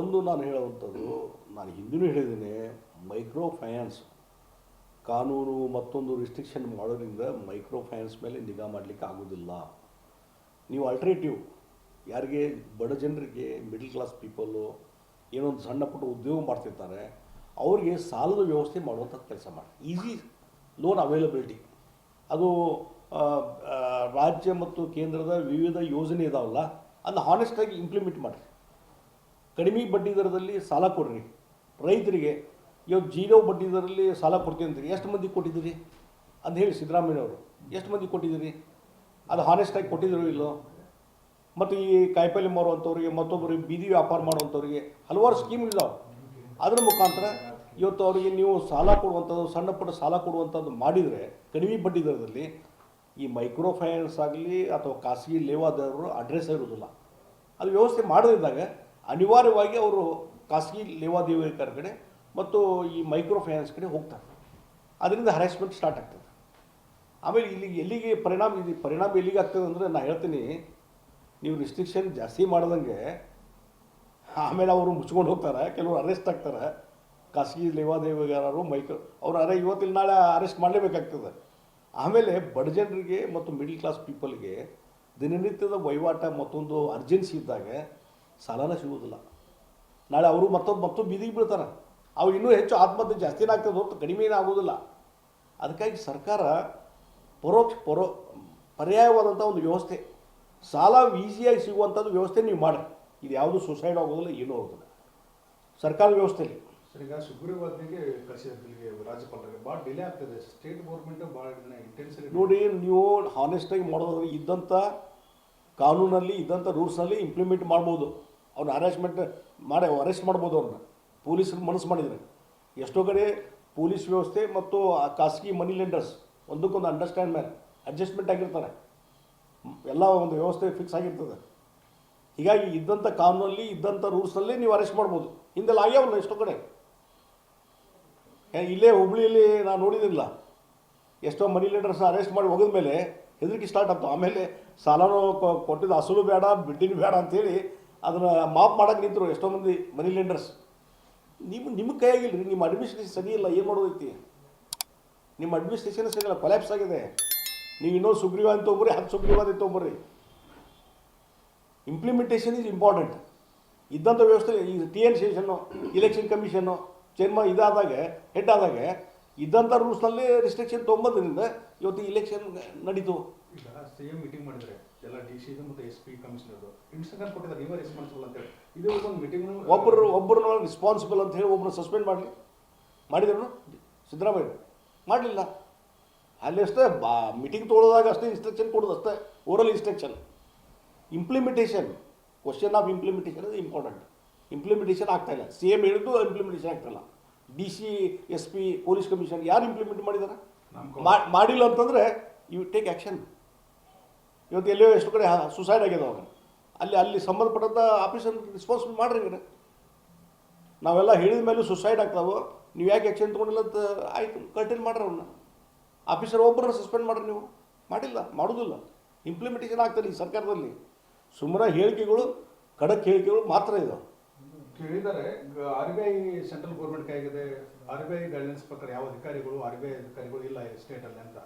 ಒಂದು ನಾನು ಹೇಳುವಂಥದ್ದು, ನಾನು ಹಿಂದಿನೂ ಹೇಳಿದ್ದೀನಿ ಮೈಕ್ರೋ ಫೈನಾನ್ಸ್ ಕಾನೂನು ಮತ್ತೊಂದು ರಿಸ್ಟ್ರಿಕ್ಷನ್ ಮಾಡೋದ್ರಿಂದ ಮೈಕ್ರೋ ಫೈನಾನ್ಸ್ ಮೇಲೆ ನಿಗಾ ಮಾಡಲಿಕ್ಕೆ ಆಗೋದಿಲ್ಲ ನೀವು ಆಲ್ಟ್ರೇಟಿವ್ ಯಾರಿಗೆ ಬಡ ಜನರಿಗೆ ಮಿಡಲ್ ಕ್ಲಾಸ್ ಪೀಪಲ್ಲು ಏನೊಂದು ಸಣ್ಣ ಪುಟ್ಟ ಉದ್ಯೋಗ ಮಾಡ್ತಿರ್ತಾರೆ, ಅವ್ರಿಗೆ ಸಾಲದ ವ್ಯವಸ್ಥೆ ಮಾಡುವಂಥ ಕೆಲಸ ಮಾಡಿ. ಈಸಿ ಲೋನ್ ಅವೈಲಬಿಲಿಟಿ ಅದು ರಾಜ್ಯ ಮತ್ತು ಕೇಂದ್ರದ ವಿವಿಧ ಯೋಜನೆ ಇದಾವಲ್ಲ, ಅದನ್ನ ಹಾನೆಸ್ಟಾಗಿ ಇಂಪ್ಲಿಮೆಂಟ್ ಮಾಡಿರಿ. ಕಡಿಮೆ ಬಡ್ಡಿ ದರದಲ್ಲಿ ಸಾಲ ಕೊಡ್ರಿ. ರೈತರಿಗೆ ಇವತ್ತು ಜೀರೋ ಬಡ್ಡಿ ದರದಲ್ಲಿ ಸಾಲ ಕೊಡ್ತೀನಿ ಅಂತೀರಿ. ಎಷ್ಟು ಮಂದಿ ಕೊಟ್ಟಿದ್ದೀರಿ? ಅಂತ ಹೇಳಿ ಸಿದ್ದರಾಮಯ್ಯವರು ಎಷ್ಟು ಮಂದಿ ಕೊಟ್ಟಿದ್ದೀರಿ? ಅದು ಹಾನೆಸ್ಟಾಗಿ ಕೊಟ್ಟಿದ್ದೀರೋ ಇಲ್ಲೋ? ಮತ್ತು ಈ ಕಾಯಿಪಲ್ಲೆ ಮಾರುವಂಥವ್ರಿಗೆ ಮತ್ತೊಬ್ಬರಿಗೆ ಬೀದಿ ವ್ಯಾಪಾರ ಮಾಡುವಂಥವ್ರಿಗೆ ಹಲವಾರು ಸ್ಕೀಮ್ ಇದ್ದಾವೆ ಅದರ ಮುಖಾಂತರ ಇವತ್ತು ಅವರಿಗೆ ನೀವು ಸಾಲ ಕೊಡುವಂಥದ್ದು, ಸಣ್ಣ ಪುಟ್ಟ ಸಾಲ ಕೊಡುವಂಥದ್ದು ಮಾಡಿದರೆ ಕಡಿಮೆ ಬಡ್ಡಿ ದರದಲ್ಲಿ ಈ ಮೈಕ್ರೋ ಫೈನಾನ್ಸ್ ಆಗಲಿ ಅಥವಾ ಖಾಸಗಿ ಲೇವಾದಾರರು ಅಡ್ರೆಸ್ ಇರೋದಿಲ್ಲ ಅದು ವ್ಯವಸ್ಥೆ ಮಾಡದಿದ್ದಾಗ ಅನಿವಾರ್ಯವಾಗಿ ಅವರು ಖಾಸಗಿ ಲೇವಾದೇವಿಕರ ಕಡೆ ಮತ್ತು ಈ ಮೈಕ್ರೋ ಫೈನಾನ್ಸ್ ಕಡೆ ಹೋಗ್ತಾರೆ. ಅದರಿಂದ ಹರಾಸ್ಮೆಂಟ್ ಸ್ಟಾರ್ಟ್ ಆಗ್ತದೆ. ಆಮೇಲೆ ಇಲ್ಲಿಗೆ ಎಲ್ಲಿಗೆ ಪರಿಣಾಮ ಇದು, ಪರಿಣಾಮ ಎಲ್ಲಿಗೆ ಆಗ್ತದೆ ಅಂದರೆ ನಾನು ಹೇಳ್ತೀನಿ, ನೀವು ರಿಸ್ಟ್ರಿಕ್ಷನ್ ಜಾಸ್ತಿ ಮಾಡ್ದಂಗೆ ಆಮೇಲೆ ಅವರು ಮುಚ್ಕೊಂಡು ಹೋಗ್ತಾರೆ, ಕೆಲವರು ಅರೆಸ್ಟ್ ಆಗ್ತಾರೆ. ಖಾಸಗಿ ಲೇವಾದೇವಿಗಾರರು ಮೈಕ್ರೋ, ಅವರು ಅರೆ ಇವತ್ತಿಲ್ಲಿ ನಾಳೆ ಅರೆಸ್ಟ್ ಮಾಡಲೇಬೇಕಾಗ್ತದೆ. ಆಮೇಲೆ ಬಡ ಜನರಿಗೆ ಮತ್ತು ಮಿಡಲ್ ಕ್ಲಾಸ್ ಪೀಪಲ್ಗೆ ದಿನನಿತ್ಯದ ವಹಿವಾಟ ಮತ್ತೊಂದು ಅರ್ಜೆನ್ಸಿ ಇದ್ದಾಗ ಸಾಲನ ಸಿಗೋದಿಲ್ಲ ನಾಳೆ ಅವರು ಮತ್ತೊಂದು ಮತ್ತೊಂದು ಬೀದಿಗೆ ಬೀಳ್ತಾರೆ. ಅವು ಇನ್ನೂ ಹೆಚ್ಚು ಆತ್ಮಹತ್ಯೆ ಜಾಸ್ತಿನೇ ಆಗ್ತದೆ ಹೊರತು ಕಡಿಮೆ ಏನೂ ಆಗೋದಿಲ್ಲ ಅದಕ್ಕಾಗಿ ಸರ್ಕಾರ ಪರೋಕ್ಷ ಪರೋ ಪರ್ಯಾಯವಾದಂಥ ಒಂದು ವ್ಯವಸ್ಥೆ ಸಾಲ ಈಸಿಯಾಗಿ ಸಿಗುವಂಥದ್ದು ವ್ಯವಸ್ಥೆ ನೀವು ಮಾಡಿ ಇದು ಯಾವುದು ಸುಸೈಡ್ ಆಗೋದಿಲ್ಲ ಏನೂ ಆಗೋದಿಲ್ಲ. ಸರ್ಕಾರದ ವ್ಯವಸ್ಥೆಯಲ್ಲಿ. ಸರ್ ಈಗ ಸುಗ್ರೀವಾಜ್ಞೆಗೆ ಕಳಿಸಿದ್ರೆ ಇಲ್ಲಿಗೆ ರಾಜ್ಯಪಾಲರಿಗೆ ಭಾಳ ಡಿಲೇ ಆಗ್ತದೆ. ಸ್ಟೇಟ್ ಗೌರ್ಮೆಂಟ್ ಭಾಳ ಇಂಟೆನ್ಸಿ ನೋಡಿ ನೀವು ಹಾನೆಸ್ಟಾಗಿ ಮಾಡೋದಾದ್ರೆ ಇದ್ದಂಥ ಕಾನೂನಲ್ಲಿ ಇದ್ದಂಥ ರೂಲ್ಸ್ನಲ್ಲಿ ಇಂಪ್ಲಿಮೆಂಟ್ ಮಾಡ್ಬೋದು. ಅವ್ರನ್ನ ಅರೆಸ್ಟ್ಮೆಂಟ್ ಮಾಡಿ ಅರೆಸ್ಟ್ ಮಾಡ್ಬೋದು ಅವ್ರನ್ನ ಪೊಲೀಸರು ಮನಸ್ಸು ಮಾಡಿದರೆ. ಎಷ್ಟೋ ಕಡೆ ಪೊಲೀಸ್ ವ್ಯವಸ್ಥೆ ಮತ್ತು ಆ ಖಾಸಗಿ ಮನಿ ಲೆಂಡರ್ಸ್ ಒಂದಕ್ಕೊಂದು ಅಂಡರ್ಸ್ಟ್ಯಾಂಡ್ ಮೇಲೆ ಅಡ್ಜಸ್ಟ್ಮೆಂಟ್ ಆಗಿರ್ತಾರೆ. ಎಲ್ಲ ಒಂದು ವ್ಯವಸ್ಥೆ ಫಿಕ್ಸ್ ಆಗಿರ್ತದೆ. ಹೀಗಾಗಿ ಇದ್ದಂಥ ಕಾನೂನಲ್ಲಿ, ಇದ್ದಂಥ ರೂಲ್ಸ್ನಲ್ಲಿ ನೀವು ಅರೆಸ್ಟ್ ಮಾಡ್ಬೋದು. ಹಿಂದೆಲ್ಲ ಆಗ್ಯಾವಲ್ಲ ಎಷ್ಟೋ ಕಡೆ. ಇಲ್ಲೇ ಹುಬ್ಳಿಯಲ್ಲಿ ನಾನು ನೋಡಿದಿಲ್ಲ. ಎಷ್ಟೋ ಮನಿ ಲೆಂಡರ್ಸ್ ಅರೆಸ್ಟ್ ಮಾಡಿ ಹೋಗಿದ ಮೇಲೆ ಹೆದರಿಕೆ ಸ್ಟಾರ್ಟ್ ಆಗ್ತಾವೆ ಆಮೇಲೆ ಸಾಲನೂ ಕೊಟ್ಟಿದ್ದು ಅಸಲು ಬೇಡ, ಬಿಡ್ಡಿನ ಬೇಡ ಅಂತೇಳಿ ಅದನ್ನು ಮಾಪ್ ಮಾಡಕ್ಕೆ ನಿಂತರು ಎಷ್ಟೋ ಮಂದಿ ಮನಿ ಲೆಂಡರ್ಸ್ ನೀವು ನಿಮ್ಮ ಕೈಯಾಗಿಲ್ಲ ರೀ ನಿಮ್ಮ ಅಡ್ಮಿನಿಸ್ಟ್ರೇಷನ್ ಸರಿ ಇಲ್ಲ, ಏನು ಮಾಡೋದೈತಿ? ನಿಮ್ಮ ಅಡ್ಮಿನಿಸ್ಟ್ರೇಷನ್ ಸರಿ ಇಲ್ಲ ಕೊಲ್ಯಾಪ್ಸ್ ಆಗಿದೆ. ನೀವು ಇನ್ನೊಂದು ಅಂತ ತೊಗೊಂಬರ್ರಿ, ಹತ್ತು ಸುಗ್ರೀವಾದ ತೊಗೊಂಬರ್ರಿ. ಇಂಪ್ಲಿಮೆಂಟೇಷನ್ ಈಸ್ ಇಂಪಾರ್ಟೆಂಟ್ ಇದ್ದಂಥ ವ್ಯವಸ್ಥೆ, ಈ T N Seshan election commission ಚೇರ್ಮ ಇದಾದಾಗ ಹೆಡ್ ಆದಾಗ ಇದ್ದಂಥ ರೂಲ್ಸ್ನಲ್ಲಿ ರಿಸ್ಟ್ರಿಕ್ಷನ್ ತೊಗೊಂಬದ್ರಿಂದ ಇವತ್ತು ಇಲೆಕ್ಷನ್ ನಡೀತು. ಸಿ ಮೀಟಿಂಗ್ ಮಾಡಿದ್ರೆ. ಎಲ್ಲ ಡಿ ಸಿ ಮತ್ತು ಎಸ್ ಪಿ ಕಮಿಷನರ್ ಇನ್ಸ್ಟ್ರಕ್ಷನ್ ಕೊಟ್ಟಿದ್ದಾರೆ ನೀವೇ ರೆಸ್ಪಾನ್ಸಿಬಲ್ ಅಂತ ಹೇಳಿ. ಇದು ಒಂದು ಮೀಟಿಂಗ್ ಒಬ್ಬರು ಒಬ್ಬರನ್ನ ರೆಸ್ಪಾನ್ಸಿಬಲ್ ಅಂತ ಹೇಳಿ ಒಬ್ಬರು ಸಸ್ಪೆಂಡ್ ಮಾಡಲಿ. ಮಾಡಿದ್ರು ಸಿದ್ದರಾಮಯ್ಯ. ಮಾಡಲಿಲ್ಲ. ಅಲ್ಲಿ ಅಷ್ಟೇ ಬಾ ಮೀಟಿಂಗ್ ತೊಗೊಳೋದಾಗ ಅಷ್ಟೇ ಇನ್ಸ್ಟ್ರಕ್ಷನ್ ಕೊಡೋದು ಅಷ್ಟೇ. Oral instruction implementation question of implementation ಅದು ಇಂಪಾರ್ಟೆಂಟ್ ಇಂಪ್ಲಿಮೆಂಟೇಷನ್ ಆಗ್ತಾ ಇಲ್ಲ. ಸಿ ಎಂ ಹೇಳಿದ್ದು ಇಂಪ್ಲಿಮೆಂಟೇಷನ್ ಆಗ್ತಾಯಿಲ್ಲ D C S P police commission ಯಾರು ಇಂಪ್ಲಿಮೆಂಟ್ ಮಾಡಿದ್ದಾರೆ ಮಾಡಿಲ್ಲ ಅಂತಂದರೆ ಯು ಟೇಕ್ ಆ್ಯಕ್ಷನ್ ಇವತ್ತು ಎಲ್ಲೋ ಎಷ್ಟು ಕಡೆ ಸುಸೈಡ್ ಆಗ್ಯದ ಅವಾಗ ಅಲ್ಲಿ ಅಲ್ಲಿ ಸಂಬಂಧಪಟ್ಟಂಥ ಆಫೀಸರ್ ರೆಸ್ಪಾನ್ಸಿಬಲ್ ಮಾಡ್ರಿ ಈಗ ನಾವೆಲ್ಲ ಹೇಳಿದ ಮೇಲೆ ಸುಸೈಡ್ ಆಗ್ತಾವೆ ನೀವು ಯಾಕೆ ಆ್ಯಕ್ಷನ್ ತೊಗೊಂಡಿಲ್ಲ ಅಂತ ಆಯ್ತು ಕಂಟಿನ್ಯೂ ಮಾಡ್ರಿ ಅವ್ರನ್ನ. ಆಫೀಸರ್ ಒಬ್ಬರನ್ನ ಸಸ್ಪೆಂಡ್ ಮಾಡ್ರಿ ನೀವು. ಮಾಡಿಲ್ಲ ಮಾಡೋದಿಲ್ಲ. ಇಂಪ್ಲಿಮೆಂಟೇಷನ್ ಆಗ್ತದೆ ಈ ಸರ್ಕಾರದಲ್ಲಿ. ಸುಮ್ಮನೆ ಹೇಳಿಕೆಗಳು ಖಡಕ್ ಹೇಳಿಕೆಗಳು ಮಾತ್ರ ಇದಾವೆ. ಕೇಳಿದ್ದಾರೆ R B I central government ಕೈಗಿದೆ R B I guidelines ಪ್ರಕಾರ ಯಾವ ಅಧಿಕಾರಿಗಳು ಆರ್ ಬಿ ಐ ಅಧಿಕಾರಿಗಳು ಇಲ್ಲ ಸ್ಟೇಟಲ್ಲಿ ಅಂತ.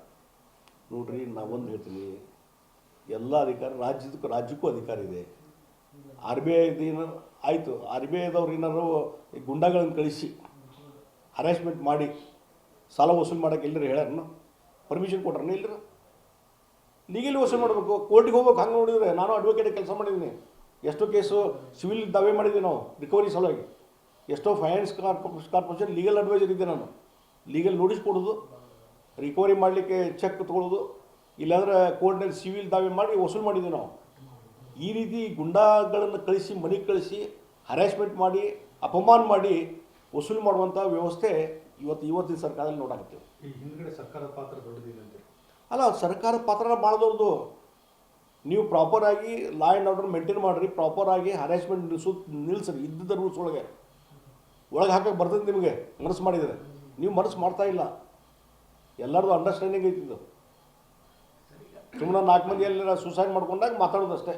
ನೋಡ್ರಿ ನಾವೊಂದು ಹೇಳ್ತೀನಿ. ಎಲ್ಲ ಅಧಿಕಾರ, ರಾಜ್ಯದಕ್ಕೂ, ರಾಜ್ಯಕ್ಕೂ ಅಧಿಕಾರ ಇದೆ. ಆರ್ ಬಿ ಐದೇನು ಆಯಿತು, ಆರ್ ಬಿ ಐದವ್ರು ಏನಾರು ಗುಂಡಾಗಳನ್ನು ಕಳಿಸಿ, ಹರಾಸ್ಮೆಂಟ್ ಮಾಡಿ, ಸಾಲ ವಸೂಲು ಮಾಡೋಕೆ ಎಲ್ಲರೂ ಹೇಳ್ಯಾರನ ಪರ್ಮಿಷನ್ ಕೊಟ್ರನ ಇಲ್ಲರ ಲೀಗಲ್ ವಸೂಲು ಮಾಡಬೇಕು, ಕೋರ್ಟಿಗೆ ಹೋಗ್ಬೇಕು, ಹಂಗೆ ನೋಡಿದ್ರೆ ನಾನು ಅಡ್ವೊಕೇಟ್ ಕೆಲಸ ಮಾಡಿದ್ದೀನಿ. ಎಷ್ಟೋ ಕೇಸು ಸಿವಿಲ್ ದಾವೆ ಮಾಡಿದ್ದೀವಿ ನಾವು ರಿಕವರಿ ಸಲುವಾಗಿ. ಎಷ್ಟೋ ಫೈನಾನ್ಸ್ ಕಾರ್ಪೊರೇಷನ್ ಲೀಗಲ್ ಅಡ್ವೈಸರ್ ಇದ್ದೆ ನಾನು. ಲೀಗಲ್ ನೋಟಿಸ್ ಕೊಡೋದು ರಿಕವರಿ ಮಾಡಲಿಕ್ಕೆ ಚೆಕ್ ತೊಗೊಳೋದು. ಇಲ್ಲಾಂದ್ರೆ ಕೋರ್ಟ್ನಲ್ಲಿ ಸಿವಿಲ್ ದಾವೆ ಮಾಡಿ ವಸೂಲು ಮಾಡಿದ್ವಿ ನಾವು. ಈ ರೀತಿ ಗುಂಡಾಗಳನ್ನು ಕಳಿಸಿ ಮನೆಗೆ ಕಳಿಸಿ ಹರಾಸ್ಮೆಂಟ್ ಮಾಡಿ ಅಪಮಾನ ಮಾಡಿ ವಸೂಲು ಮಾಡುವಂಥ ವ್ಯವಸ್ಥೆ ಇವತ್ತು ಇವತ್ತಿನ ಸರ್ಕಾರದಲ್ಲಿ ನೋಡಾಕತ್ತೀವಿ. ಹಿಂದ್ಗಡೆ ಸರ್ಕಾರದ ಪಾತ್ರ ದೊಡ್ಡದಿದೆ ಅಲ್ಲ ಸರ್ಕಾರ ಪಾತ್ರ ಮಾಡೋದವ್ರದ್ದು ನೀವು ಪ್ರಾಪರಾಗಿ ಲಾ ಆ್ಯಂಡ್ ಆರ್ಡರ್ ಮೇಂಟೈನ್ ಮಾಡಿರಿ ಪ್ರಾಪರಾಗಿ ಹರಾಸ್ಮೆಂಟ್ ನಿಲ್ಲಿಸು ನಿಲ್ಲಿಸ್ರಿ ಇದ್ದಿದ್ದ ರೂಲ್ಸ್ ಒಳಗೆ. ಒಳಗೆ ಹಾಕಕ್ಕೆ ಬರ್ತದೆ ನಿಮಗೆ ಮನಸ್ಸು ಮಾಡಿದರೆ. ನೀವು ಮನಸ್ಸು ಮಾಡ್ತಾ ಇಲ್ಲ. ಎಲ್ಲರದು ಅಂಡರ್ಸ್ಟ್ಯಾಂಡಿಂಗ್ ಐತಿದ್ದು ಸುಮ್ಮನೆ ನಾಲ್ಕು ಮಂದಿ ಎಲ್ಲ ಸುಸೈಡ್ ಮಾಡ್ಕೊಂಡಾಗ ಮಾತಾಡೋದು ಅಷ್ಟೇ